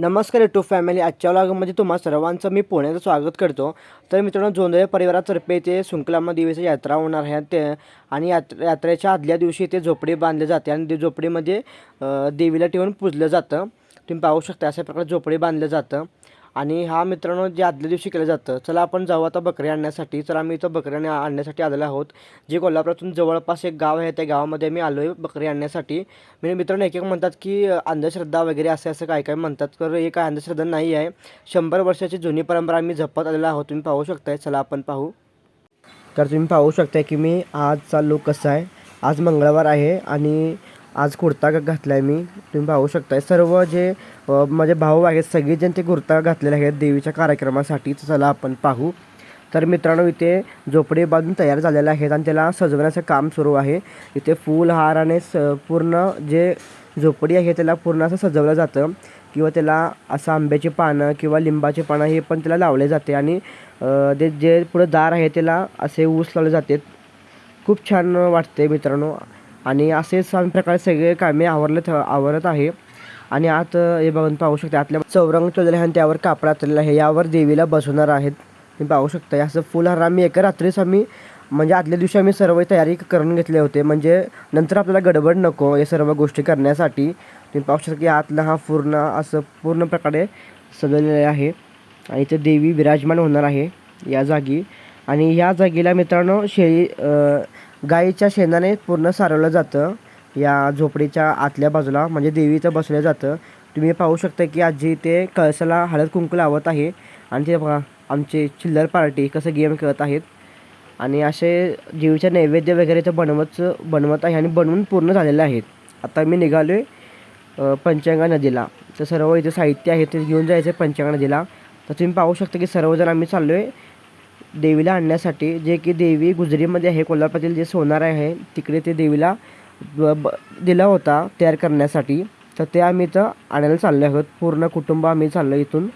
नमस्कार YouTube family आजच्या व्लॉगमध्ये तुम्हा सर्वांचं मी पुण्याचं स्वागत करतो. तर मित्रांनो जोंधळे परिवारातर्फे ते सुंकलामा देवीची यात्रा होणार आहे. ते आणि यात्र यात्रेच्या आदल्या दिवशी ते झोपडी बांधले जाते आणि ते झोपडीमध्ये देवीला ठेवून पूजलं जातं. तुम्ही पाहू शकता अशा प्रकारे झोपडी बांधलं जातं. आणि हा मित्रांनो जे आदल्या दिवशी केलं जातं चला आपण जाऊ आता बकरी आणण्यासाठी. तर आम्ही इथं बकरी आणण्यासाठी आलेलो आहोत. जे कोल्हापुरातून जवळपास एक गाव आहे त्या गावामध्ये मी आलो आहे बकरी आणण्यासाठी. म्हणजे मित्रांनो एक एक म्हणतात की अंधश्रद्धा वगैरे असे असं काय काय म्हणतात. तर हे काय अंधश्रद्धा नाही आहे. शंभर वर्षाची जुनी परंपरा आम्ही जपत आलेलो आहोत. तुम्ही पाहू शकताय. चला आपण पाहू. तर तुम्ही पाहू शकताय की मी आजचा लोक कसा आहे. आज मंगळवार आहे आणि आज कुर्ता घातला आहे मी. तुम्ही पाहू शकताय. सर्व जे माझे भाऊ आहेत सगळेजण ते कुर्ता घातलेले आहेत. देवीच्या कार्यक्रमासाठी चला आपण पाहू. तर मित्रांनो इथे झोपडी बांधून तयार झालेले आहेत आणि त्याला सजवण्याचं काम सुरू आहे. इथे फूल हार आणि स पूर्ण जे झोपडी आहे त्याला पूर्ण असं सजवलं जातं. किंवा त्याला असं आंब्याची पानं किंवा लिंबाची पानं हे पण त्याला लावले जाते आणि ते जे पुढं दार आहे त्याला असे ऊस लावले जाते. खूप छान वाटते मित्रांनो. आणि असे आम्ही प्रकारे सगळे कामे आवरले आवरत आहे. आणि आत हे बघून पाहू शकते आतल्या चौरंग ठेवलेले आहे आणि त्यावर कापड आतलेलं आहे. यावर देवीला बसवणार आहेत. तुम्ही पाहू शकता असं फुल हार आम्ही एका रात्रीच आम्ही म्हणजे आदल्या दिवशी आम्ही सर्व तयारी करून घेतले होते. म्हणजे नंतर आपल्याला गडबड नको या सर्व गोष्टी करण्यासाठी. तुम्ही पाहू शकता की आतला हा पूर्ण असं पूर्ण प्रकारे सजवलेलं आहे. आणि इथे देवी विराजमान होणार आहे या जागी. आणि ह्या जागेला मित्रांनो शेळी गाईच्या शेणाने पूर्ण सारवलं जातं. या झोपडीच्या आतल्या बाजूला म्हणजे देवीचं बसवलं जातं. तुम्ही पाहू शकता की आजी ते कळसाला हळद कुंकू लावत आहे. आणि ते बघा आमचे चिल्लर पार्टी कसं गेम खेळत आहेत. आणि असे देवीचे नैवेद्य वगैरे ते बनवत बनवत आहे आणि बनवून पूर्ण झालेले आहेत. आता मी निघालो आहे पंचांगा नदीला. तर सर्व इथे साहित्य आहे ते घेऊन जायचं आहे पंचांगा नदीला. तर तुम्ही पाहू शकता की सर्वजण आम्ही चाललो आहे देवीला आणण्यासाठी जे की देवी गुजरीमध्ये आहे कोल्हापुरातील जे सोनार आहे तिकडे ते देवीला ब- ब- दिला होता तयार करण्यासाठी. तर ते आम्ही इथं आणायला चाललो आहोत. पूर्ण कुटुंब आम्ही चाललो इथून.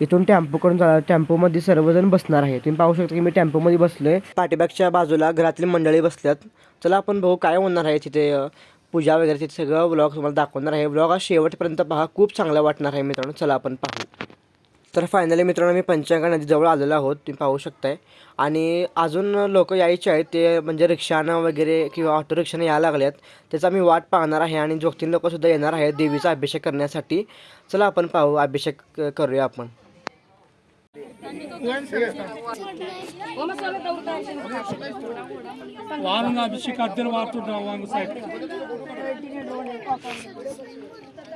इथून टेम्पोकडून करून चाललो टेम्पोमध्ये सर्वजण बसणार आहे. तुम्ही पाहू शकता की मी टेम्पोमध्ये बसलो आहे पाठीबागच्या बाजूला घरातील मंडळी बसल्यात. चला आपण भाऊ काय होणार आहे तिथे पूजा वगैरे तिथे सगळं ब्लॉग तुम्हाला दाखवणार आहे. ब्लॉग हा शेवटपर्यंत पहा. खूप चांगला वाटणार आहे मित्रांनो. चला आपण पाहू. तर फायनली मित्रांनो मी पंचगंगा नदीजवळ आलेलो आहोत तुम्ही पाहू शकताय आणि अजून लोक यायचे आहेत ते म्हणजे रिक्षानं वगैरे किंवा ऑटो रिक्षाने यायला लागल्यात त्याचा मी वाट पाहणार आहे आणि जोगतीन लोकसुद्धा येणार आहेत देवीचा अभिषेक करण्यासाठी चला आपण पाहू अभिषेक क- करूया आपण వారంగా అభిషేక్ అద్దెలు వాడుతుంటాం వాంగ సైడ్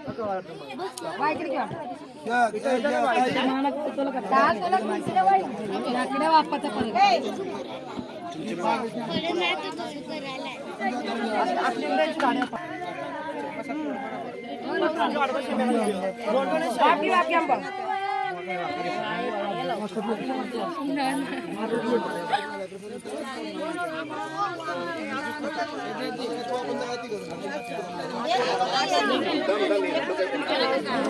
मोठ्यानं म्हणा जरा मोठ्यानं म्हणा असं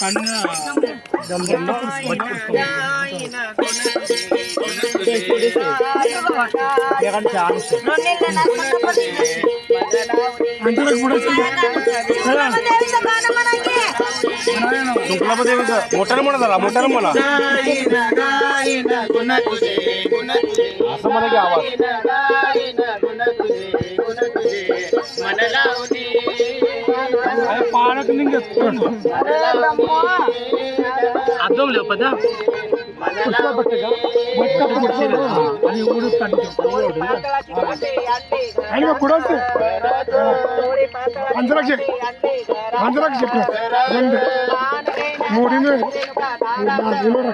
ఊడుస్తాడు ఆయన కూడా పంచలక్ష పంచలక్ష చెప్పు రెండు మూడు పాలకు అర్థం లేవు పదా ಕೊಡೋದು ಅಂಜರಾಕ್ಷಿ ಅಂಜರಾಕ್ಷಿ ಒಂದು ಮೂರಿಂದ ನೋಡ್ರಿ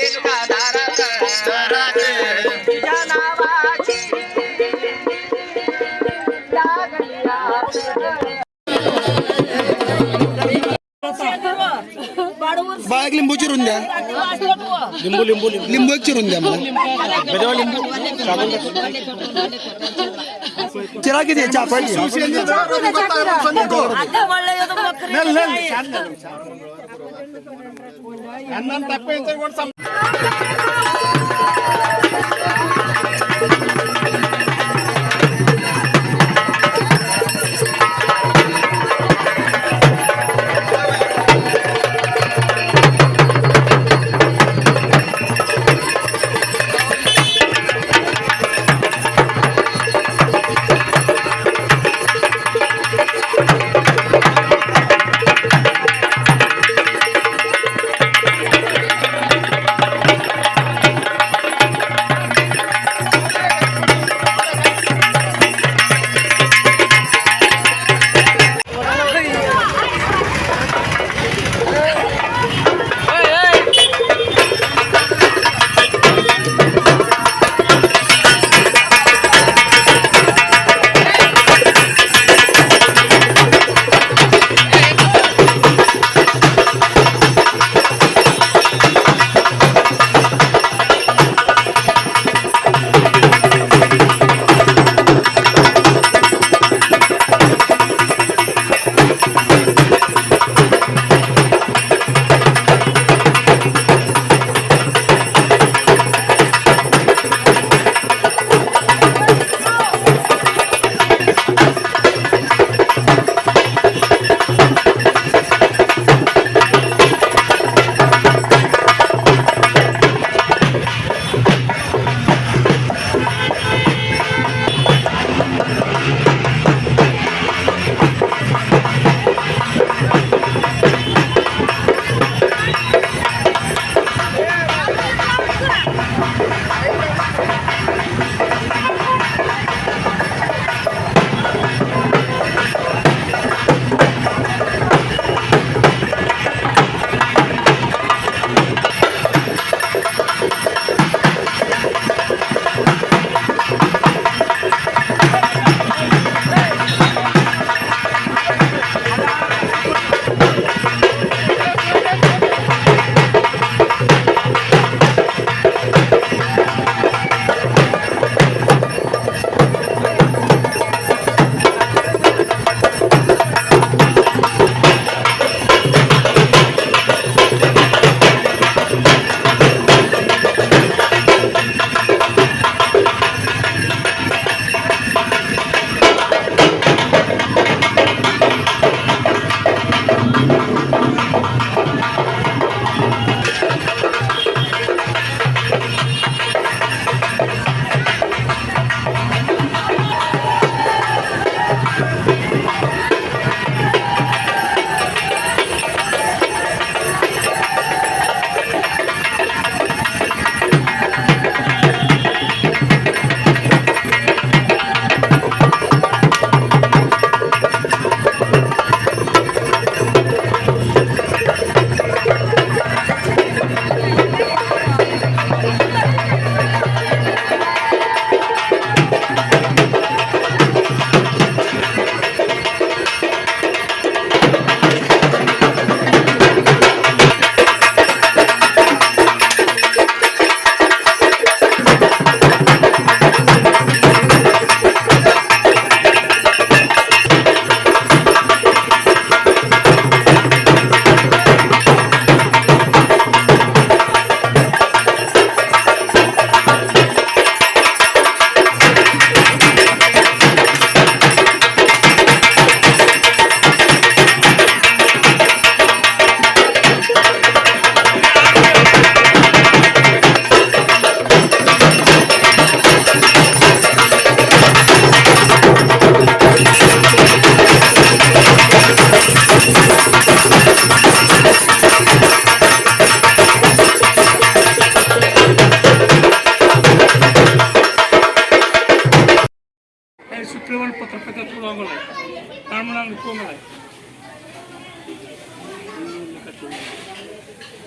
एक लिंबू चिरून द्या. लिंबू लिंबू लिंबू. एक चिरून द्या मला. लिंबू. चिरा किती आहे चापण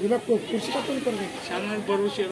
चापाची हिला खुर्शी टाकून करतो